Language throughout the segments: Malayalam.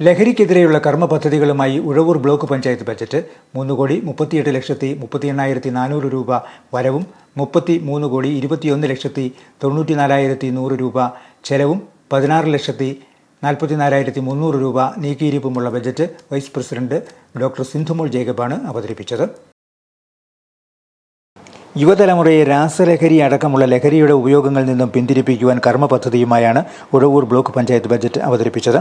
ലഹരിക്കെതിരെയുള്ള കർമ്മ പദ്ധതികളുമായി ഉഴവൂർ ബ്ലോക്ക് പഞ്ചായത്ത് ബജറ്റ് മൂന്ന് കോടി മുപ്പത്തിയെട്ട് ലക്ഷത്തി മുപ്പത്തി എണ്ണായിരത്തി നാനൂറ് രൂപ വരവും മുപ്പത്തി മൂന്ന് കോടി ഇരുപത്തിയൊന്ന് ലക്ഷത്തി തൊണ്ണൂറ്റി നാലായിരത്തി നൂറ് രൂപ ചെലവും പതിനാറ് ലക്ഷത്തി നാൽപ്പത്തി നാലായിരത്തി മുന്നൂറ് രൂപ നീക്കിയിരിപ്പുമുള്ള budget vice president doctor Sindhumol ജേക്കബാണ് അവതരിപ്പിച്ചത്. യുവതലമുറയെ രാസലഹരി അടക്കമുള്ള ലഹരിയുടെ ഉപയോഗങ്ങളിൽ നിന്നും പിന്തിരിപ്പിക്കുവാൻ കർമ്മ പദ്ധതിയുമായാണ് ഉഴവൂർ ബ്ലോക്ക് പഞ്ചായത്ത് ബജറ്റ് അവതരിപ്പിച്ചത്.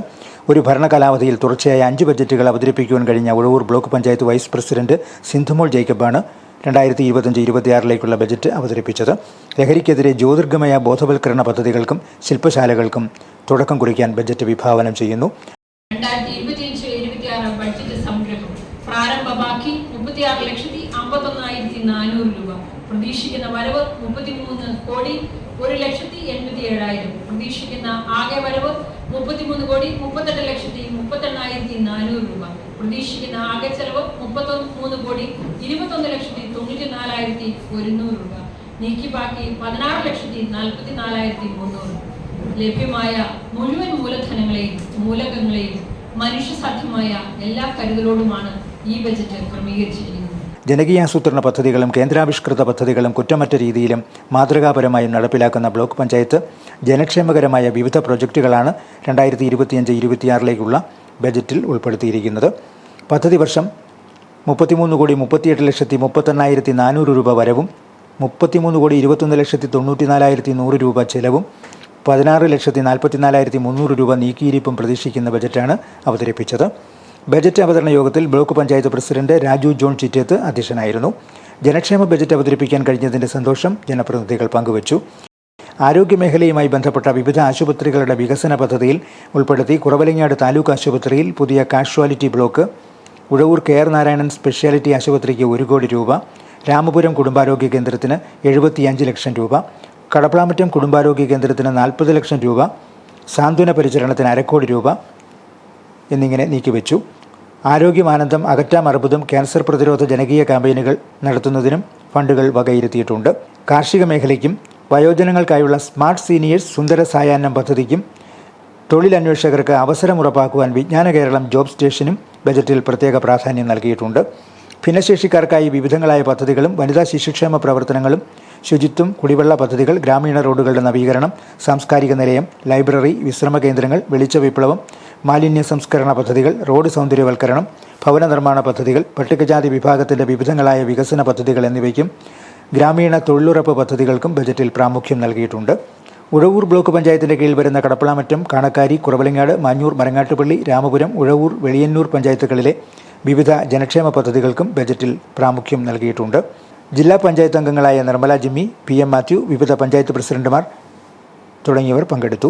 ഒരു ഭരണകാലാവധിയിൽ തുടർച്ചയായ അഞ്ച് ബജറ്റുകൾ അവതരിപ്പിക്കുവാൻ കഴിഞ്ഞ Uzhavoor block panchayat vice president Sindhumol ജേക്കബാണ് രണ്ടായിരത്തി ഇരുപത്തഞ്ച് ഇരുപത്തിയാറിലേക്കുള്ള ബജറ്റ് അവതരിപ്പിച്ചത്. ലഹരിക്കെതിരെ ജ്യോതിർഗമയ ബോധവൽക്കരണ പദ്ധതികൾക്കും ശില്പശാലകൾക്കും തുടക്കം കുറിക്കാൻ ബജറ്റ് വിഭാവനം ചെയ്യുന്നു. ബഡ്ജറ്റ് സംഗ്രഹം പ്രാരംഭ ബാക്കി മുപ്പത്തിയാറ് ലക്ഷത്തി അമ്പത്തൊന്നായിരത്തി നാനൂറ് രൂപ. പ്രതീക്ഷിക്കുന്ന വരവ് മുപ്പത്തിമൂന്ന് കോടി ഒരു ലക്ഷത്തി എൺപത്തി ഏഴായിരം പ്രതീക്ഷിക്കുന്ന ആകെ വരവ് മുപ്പത്തിമൂന്ന് കോടി മുപ്പത്തെട്ട് ലക്ഷത്തി മുപ്പത്തെണ്ണായിരത്തി നാനൂറ് രൂപ. പ്രതീക്ഷിക്കുന്ന ആകെ ചെലവ് മുപ്പത്തൊന്ന് കോടി ഇരുപത്തൊന്ന് ലക്ഷത്തി തൊണ്ണൂറ്റി നാലായിരത്തി ഒരുന്നൂറ് രൂപ. നീക്കി ബാക്കി പതിനാറ് ലക്ഷത്തി നാൽപ്പത്തി നാലായിരത്തി മുന്നൂറ് ലഭ്യമായ മുഴുവൻ മൂലധനങ്ങളെയും മൂലകങ്ങളെയും മനുഷ്യസാധ്യമായ എല്ലാ കരുതലോടുമാണ് ഈ ബജറ്റ് ക്രമീകരിച്ചിരിക്കുന്നത്. ജനകീയാസൂത്രണ പദ്ധതികളും കേന്ദ്രാവിഷ്കൃത പദ്ധതികളും കുറ്റമറ്റ രീതിയിലും മാതൃകാപരമായും നടപ്പിലാക്കുന്ന ബ്ലോക്ക് പഞ്ചായത്ത് ജനക്ഷേമകരമായ വിവിധ പ്രൊജക്റ്റുകളാണ് രണ്ടായിരത്തി ഇരുപത്തിയഞ്ച് ഇരുപത്തിയാറിലേക്കുള്ള ബജറ്റിൽ ഉൾപ്പെടുത്തിയിരിക്കുന്നത്. പദ്ധതി വർഷം മുപ്പത്തിമൂന്ന് കോടി മുപ്പത്തിയെട്ട് ലക്ഷത്തി മുപ്പത്തെണ്ണായിരത്തി നാനൂറ് രൂപ വരവും മുപ്പത്തിമൂന്ന് കോടി ഇരുപത്തൊന്ന് ലക്ഷത്തി തൊണ്ണൂറ്റി നാലായിരത്തി നൂറ് രൂപ ചെലവും പതിനാറ് ലക്ഷത്തി നാൽപ്പത്തിനാലായിരത്തി മുന്നൂറ് രൂപ നീക്കിയിരിപ്പും പ്രതീക്ഷിക്കുന്ന ബജറ്റാണ് അവതരിപ്പിച്ചത്. ബജറ്റ് അവതരണ യോഗത്തിൽ block panchayat president Raju John Chittethu അധ്യക്ഷനായിരുന്നു. ജനക്ഷേമ ബജറ്റ് അവതരിപ്പിക്കാൻ കഴിഞ്ഞതിന്റെ സന്തോഷം ജനപ്രതിനിധികൾ പങ്കുവച്ചു. ആരോഗ്യമേഖലയുമായി ബന്ധപ്പെട്ട വിവിധ ആശുപത്രികളുടെ വികസന പദ്ധതിയിൽ ഉൾപ്പെടുത്തി കുറവലങ്ങാട് താലൂക്ക് ആശുപത്രിയിൽ പുതിയ casualty block Uzhavoor K R Narayanan speciality ആശുപത്രിക്ക് ഒരു കോടി രൂപ രാമപുരം കുടുംബാരോഗ്യ കേന്ദ്രത്തിന് എഴുപത്തിയഞ്ച് ലക്ഷം രൂപ കടപ്പളാമറ്റം കുടുംബാരോഗ്യ കേന്ദ്രത്തിന് നാൽപ്പത് ലക്ഷം രൂപ സാന്ത്വന പരിചരണത്തിന് അരക്കോടി രൂപ എന്നിങ്ങനെ നീക്കിവെച്ചു. ആരോഗ്യമാനന്ദം അകറ്റാം അർബുദം ക്യാൻസർ പ്രതിരോധ ജനകീയ ക്യാമ്പയിനുകൾ നടത്തുന്നതിനും ഫണ്ടുകൾ വകയിരുത്തിയിട്ടുണ്ട്. കാർഷിക മേഖലയ്ക്കും വയോജനങ്ങൾക്കായുള്ള സ്മാർട്ട് സീനിയേഴ്സ് സുന്ദര സായാഹ്നം പദ്ധതിക്കും തൊഴിലന്വേഷകർക്ക് അവസരം ഉറപ്പാക്കുവാൻ വിജ്ഞാന കേരളം ജോബ് സ്റ്റേഷനും ബജറ്റിൽ പ്രത്യേക പ്രാധാന്യം നൽകിയിട്ടുണ്ട്. ഭിന്നശേഷിക്കാർക്കായി വിവിധങ്ങളായ പദ്ധതികളും വനിതാ ശിശുക്ഷേമ പ്രവർത്തനങ്ങളും ശുചിത്വം കുടിവെള്ള പദ്ധതികൾ ഗ്രാമീണ റോഡുകളുടെ നവീകരണം സാംസ്കാരിക നിലയം ലൈബ്രറി വിശ്രമ കേന്ദ്രങ്ങൾ വെളിച്ച വിപ്ലവം മാലിന്യ സംസ്കരണ പദ്ധതികൾ റോഡ് സൗന്ദര്യവൽക്കരണം ഭവന നിർമ്മാണ പദ്ധതികൾ പട്ടികജാതി വിഭാഗത്തിന്റെ വിവിധങ്ങളായ വികസന പദ്ധതികൾ എന്നിവയ്ക്കും ഗ്രാമീണ തൊഴിലുറപ്പ് പദ്ധതികൾക്കും ബജറ്റിൽ പ്രാമുഖ്യം നൽകിയിട്ടുണ്ട്. ഉഴവൂർ ബ്ലോക്ക് പഞ്ചായത്തിന്റെ കീഴിൽ വരുന്ന കടപ്പളാമറ്റം കാണക്കാരി കുറവലങ്ങാട് മാഞ്ഞൂർ മരങ്ങാട്ടുപള്ളി രാമപുരം ഉഴവൂർ വെളിയന്നൂർ പഞ്ചായത്തുകളിലെ വിവിധ ജനക്ഷേമ പദ്ധതികൾക്കും ബജറ്റിൽ പ്രാമുഖ്യം നൽകിയിട്ടുണ്ട്. ജില്ലാ പഞ്ചായത്ത് അംഗങ്ങളായ Nirmala Jimmy P M Mathew വിവിധ പഞ്ചായത്ത് പ്രസിഡന്റുമാർ തുടങ്ങിയവർ പങ്കെടുത്തു.